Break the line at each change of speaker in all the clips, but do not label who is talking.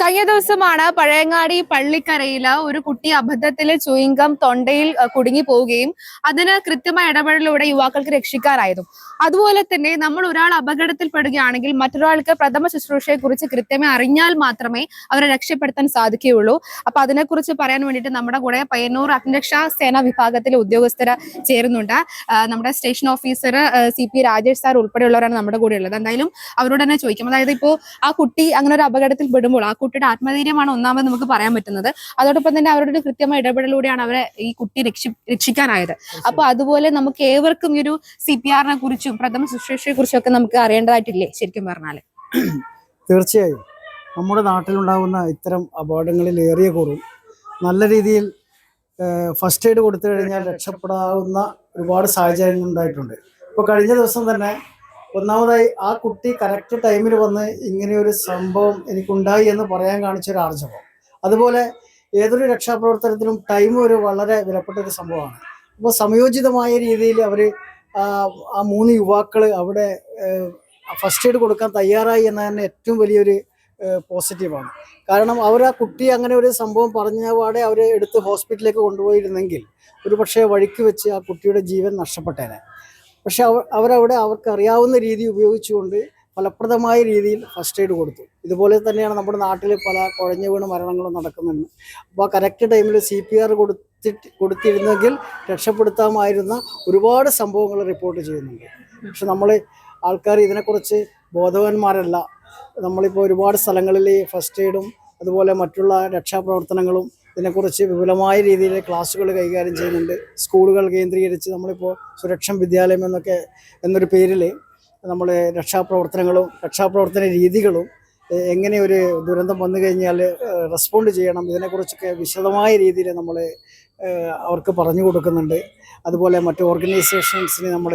കഴിഞ്ഞ ദിവസമാണ് പഴയങ്ങാടി പള്ളിക്കരയിൽ ഒരു കുട്ടി അബദ്ധത്തിൽ ചുയിങ്കം തൊണ്ടയിൽ കുടുങ്ങി പോവുകയും അതിന് കൃത്യമായ ഇടപെടലിലൂടെ യുവാക്കൾക്ക് രക്ഷിക്കാറായിരുന്നു അതുപോലെ തന്നെ നമ്മൾ ഒരാൾ അപകടത്തിൽപ്പെടുകയാണെങ്കിൽ മറ്റൊരാൾക്ക് പ്രഥമ ശുശ്രൂഷയെ കുറിച്ച് കൃത്യമായി അറിഞ്ഞാൽ മാത്രമേ അവരെ രക്ഷപ്പെടുത്താൻ സാധിക്കുകയുള്ളൂ. അപ്പൊ അതിനെക്കുറിച്ച് പറയാൻ വേണ്ടിയിട്ട് നമ്മുടെ കൂടെ പയ്യന്നൂർ അഗ്നിരക്ഷാ സേന വിഭാഗത്തിലെ ഉദ്യോഗസ്ഥർ ചേരുന്നുണ്ട്. നമ്മുടെ station officer C P Rajesh sir ഉൾപ്പെടെയുള്ളവരാണ് നമ്മുടെ കൂടെ ഉള്ളത് എന്തായാലും അവരോട് തന്നെ ചോദിക്കും. അതായത് ഇപ്പോൾ ആ കുട്ടി അങ്ങനെ ഒരു അപകടത്തിൽ പെടുമ്പോൾ ആ കുട്ടിയുടെ ആത്മധൈര്യമാണ് ഒന്നാമത് നമുക്ക് പറയാൻ പറ്റുന്നത്. അതോടൊപ്പം തന്നെ അവരുടെ ഒരു കൃത്യമായ ഇടപെടലൂടെയാണ് അവരെ ഈ കുട്ടി രക്ഷി രക്ഷിക്കാനായത്. അപ്പൊ അതുപോലെ നമുക്ക് ഏവർക്കും ഈ ഒരു സി പി ആറിനെ കുറിച്ചും പ്രഥമ ശുശ്രൂഷയെ കുറിച്ചും ഒക്കെ നമുക്ക് അറിയേണ്ടതായിട്ടില്ലേ ശരിക്കും പറഞ്ഞാൽ
തീർച്ചയായും. നമ്മുടെ നാട്ടിലുണ്ടാകുന്ന ഇത്തരം അപകടങ്ങളിൽ ഏറിയ കുറവും നല്ല രീതിയിൽ ഫസ്റ്റ് എയ്ഡ് കൊടുത്തു കഴിഞ്ഞാൽ രക്ഷപ്പെടാവുന്ന ഒരുപാട് സാഹചര്യങ്ങൾ ഉണ്ടായിട്ടുണ്ട്. ഇപ്പോൾ കഴിഞ്ഞ ദിവസം തന്നെ ഒന്നാമതായി ആ കുട്ടി കറക്റ്റ് ടൈമിൽ വന്ന് ഇങ്ങനെയൊരു സംഭവം എനിക്കുണ്ടായി എന്ന് പറയാൻ കാണിച്ച ഒരു ആർജവം. അതുപോലെ ഏതൊരു രക്ഷാപ്രവർത്തനത്തിനും ടൈം ഒരു വളരെ വിലപ്പെട്ട ഒരു സംഭവമാണ്. അപ്പോൾ സംയോജിതമായ രീതിയിൽ അവർ ആ മൂന്ന് യുവാക്കൾ അവിടെ ഫസ്റ്റ് എയ്ഡ് കൊടുക്കാൻ തയ്യാറായി എന്ന തന്നെ ഏറ്റവും വലിയൊരു പോസിറ്റീവാണ് കാരണം അവർ ആ കുട്ടി അങ്ങനെ ഒരു സംഭവം പറഞ്ഞ പാടെ അവരെ എടുത്ത് ഹോസ്പിറ്റലിലേക്ക് കൊണ്ടുപോയിരുന്നെങ്കിൽ ഒരു പക്ഷേ വഴിക്ക് വെച്ച് ആ കുട്ടിയുടെ ജീവൻ നഷ്ടപ്പെട്ടേനെ. പക്ഷെ അവ അവരവിടെ അവർക്ക് അറിയാവുന്ന രീതി ഉപയോഗിച്ചുകൊണ്ട് ഫലപ്രദമായ രീതിയിൽ ഫസ്റ്റ് എയ്ഡ് കൊടുത്തു. ഇതുപോലെ തന്നെയാണ് നമ്മുടെ നാട്ടിൽ പല കുഴഞ്ഞു വീണ് മരണങ്ങളും നടക്കുന്നുണ്ട്. അപ്പോൾ കറക്റ്റ് ടൈമിൽ സി പി ആർ കൊടുത്തിട്ട് കൊടുത്തിരുന്നെങ്കിൽ രക്ഷപ്പെടുത്താമായിരുന്ന ഒരുപാട് സംഭവങ്ങൾ റിപ്പോർട്ട് ചെയ്യുന്നുണ്ട്. പക്ഷെ നമ്മൾ ആൾക്കാർ ഇതിനെക്കുറിച്ച് ബോധവാന്മാരല്ല. നമ്മളിപ്പോൾ ഒരുപാട് സ്ഥലങ്ങളിൽ ഫസ്റ്റ് എയ്ഡും അതുപോലെ മറ്റുള്ള രക്ഷാപ്രവർത്തനങ്ങളും ഇതിനെക്കുറിച്ച് വിപുലമായ രീതിയിൽ ക്ലാസ്സുകൾ കൈകാര്യം ചെയ്യുന്നുണ്ട്. സ്കൂളുകൾ കേന്ദ്രീകരിച്ച് നമ്മളിപ്പോൾ സുരക്ഷം വിദ്യാലയം എന്നൊക്കെ എന്നൊരു പേരിൽ നമ്മൾ രക്ഷാപ്രവർത്തനങ്ങളും രക്ഷാപ്രവർത്തന രീതികളും എങ്ങനെ ഒരു ദുരന്തം വന്നു കഴിഞ്ഞാൽ റെസ്പോണ്ട് ചെയ്യണം ഇതിനെക്കുറിച്ചൊക്കെ വിശദമായ രീതിയിൽ നമ്മൾ അവർക്ക് പറഞ്ഞു കൊടുക്കുന്നുണ്ട്. അതുപോലെ മറ്റ് ഓർഗനൈസേഷൻസിന് നമ്മൾ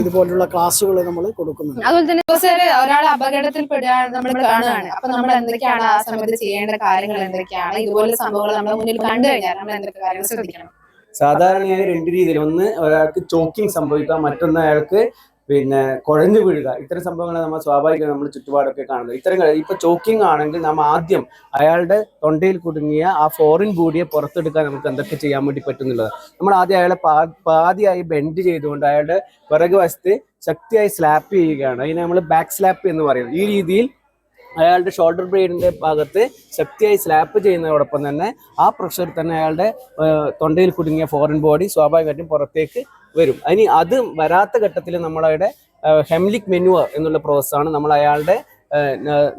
ഇതുപോലുള്ള ക്ലാസ്സുകൾ നമ്മൾ കൊടുക്കുന്നുണ്ട്.
അതുപോലെ തന്നെ ഒരാൾ അപകടത്തിൽ പെടുകയാണ് നമ്മൾ കാണുകയാണ്. അപ്പൊ നമ്മൾ എന്തൊക്കെയാണ് ആ സമയത്ത് ചെയ്യേണ്ട കാര്യങ്ങൾ എന്തൊക്കെയാണ്? ഇതുപോലെ സംഭവങ്ങൾ നമ്മുടെ മുന്നിൽ കണ്ടു കഴിഞ്ഞാൽ നമ്മൾ എന്തൊക്കെ കാര്യങ്ങൾ ശ്രദ്ധിക്കണം?
സാധാരണയായി രണ്ട് രീതിയിൽ ഒന്ന് ഒരാൾക്ക് ചോക്കിംഗ് സംഭവിക്കാം മറ്റൊന്ന് അയാൾക്ക് പിന്നെ കുഴഞ്ഞു വീഴുക. ഇത്തരം സംഭവങ്ങൾ നമ്മൾ സ്വാഭാവികമായി നമ്മൾ ചുറ്റുപാടൊക്കെ കാണുന്നത്. ഇത്തരം ഇപ്പൊ ചോക്കിംഗ് ആണെങ്കിൽ നമ്മൾ ആദ്യം അയാളുടെ തൊണ്ടയിൽ കുടുങ്ങിയ ആ ഫോറിൻ ബോഡിയെ പുറത്തെടുക്കാൻ നമുക്ക് എന്തൊക്കെ ചെയ്യാൻ വേണ്ടി പറ്റുന്നുള്ളത്? നമ്മൾ ആദ്യം അയാളെ പാതിയായി ബെൻഡ് ചെയ്തുകൊണ്ട് അയാളുടെ പിറകു വശത്ത് ശക്തിയായി സ്ലാപ്പ് ചെയ്യുകയാണ്. അതിനെ നമ്മൾ ബാക്ക് സ്ലാപ്പ് എന്ന് പറയുന്നത് ഈ രീതിയിൽ അയാളുടെ ഷോൾഡർ ബ്ലേഡിന്റെ ഭാഗത്ത് ശക്തിയായി സ്ലാപ്പ് ചെയ്യുന്നതോടൊപ്പം തന്നെ ആ പ്രഷർ തന്നെ അയാളുടെ തൊണ്ടയിൽ കുടുങ്ങിയ ഫോറിൻ ബോഡി സ്വാഭാവികമായിട്ടും പുറത്തേക്ക് വരും. ഇനി അത് വരാത്ത ഘട്ടത്തിൽ നമ്മളവിടെ ഹെംലിക് മെനുവർ എന്നുള്ള പ്രോസസ്സാണ് നമ്മൾ അയാളുടെ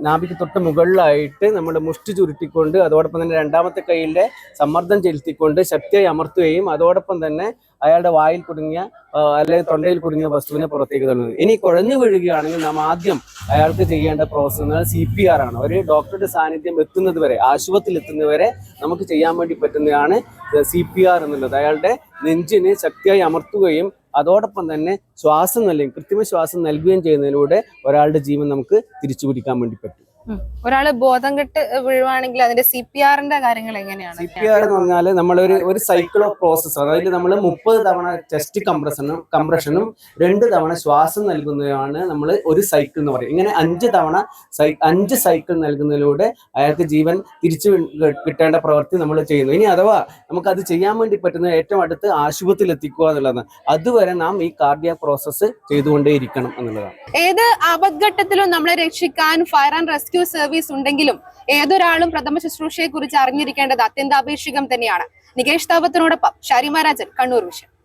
നാഭിക്ക് തൊട്ട് മുകളിലായിട്ട് നമ്മൾ മുഷ്ടി ചുരുട്ടിക്കൊണ്ട് അതോടൊപ്പം തന്നെ രണ്ടാമത്തെ കൈയിലെ സമ്മർദ്ദം ചെലുത്തിക്കൊണ്ട് ശക്തിയായി അമർത്തുകയും അതോടൊപ്പം തന്നെ അയാളുടെ വായിൽ കുടുങ്ങിയ അല്ലെങ്കിൽ തൊണ്ടയിൽ കുടുങ്ങിയ വസ്തുവിനെ പുറത്തേക്ക് തള്ളുന്നത്. ഇനി കുഴഞ്ഞു വീഴുകയാണെങ്കിൽ നാം ആദ്യം അയാൾക്ക് ചെയ്യേണ്ട പ്രോസസ്സ് സി പി ആർ ആണ്. ഒരു ഡോക്ടറുടെ സാന്നിധ്യം എത്തുന്നത് വരെ ആശുപത്രിയിൽ എത്തുന്നത് വരെ നമുക്ക് ചെയ്യാൻ വേണ്ടി പറ്റുന്നതാണ് സി പി ആർ എന്നുള്ളത്. അയാളുടെ നെഞ്ചിനെ ശക്തിയായി അമർത്തുകയും അതോടൊപ്പം തന്നെ ശ്വാസം നൽകുകയും കൃത്രിമ ശ്വാസം നൽകുകയും ചെയ്യുന്നതിലൂടെ ഒരാളുടെ ജീവൻ നമുക്ക് തിരിച്ചു പിടിക്കാൻ വേണ്ടി പറ്റും.
ഒരാൾ ബോധം കെട്ട് വീഴുവാണെങ്കിൽ അതിന്റെ സി പി ആറിന്റെ കാര്യങ്ങൾ എങ്ങനെയാണ്?
സി പി ആർ എന്ന് പറഞ്ഞാൽ നമ്മളൊരു ഒരു സൈക്കിൾ ഓഫ് പ്രോസസ് അതായത് നമ്മൾ മുപ്പത് തവണ ചെസ്റ്റ് കംപ്രഷനും കംപ്രഷനും രണ്ട് തവണ ശ്വാസം നൽകുന്നതാണ് നമ്മൾ ഒരു സൈക്കിൾ എന്ന് പറയും ഇങ്ങനെ അഞ്ച് തവണ അഞ്ച് സൈക്കിൾ നൽകുന്നതിലൂടെ അയാൾക്ക് ജീവൻ തിരിച്ചു കിട്ടേണ്ട പ്രവൃത്തി നമ്മൾ ചെയ്യുന്നു. ഇനി അഥവാ നമുക്ക് അത് ചെയ്യാൻ വേണ്ടി പറ്റുന്ന ഏറ്റവും അടുത്ത് ആശുപത്രിയിൽ എത്തിക്കുക എന്നുള്ളതാണ്. അതുവരെ നാം ഈ കാർഡിയ പ്രോസസ്സ് ചെയ്തുകൊണ്ടേയിരിക്കണം എന്നുള്ളതാണ്.
ഏത് ആപത്ഘട്ടത്തിലും നമ്മളെ രക്ഷിക്കാൻ ഫയർ ആൻഡ് റെസ്ക്യൂ സർവീസ് ഉണ്ടെങ്കിലും ഏതൊരാളും പ്രഥമ ശുശ്രൂഷയെ കുറിച്ച് അറിഞ്ഞിരിക്കേണ്ടത് അത്യന്താപേക്ഷികം തന്നെയാണ്. നികേഷ് താപത്തിനോടൊപ്പം ഷാരി മഹാരാജൻ കണ്ണൂർ വിഷൻ.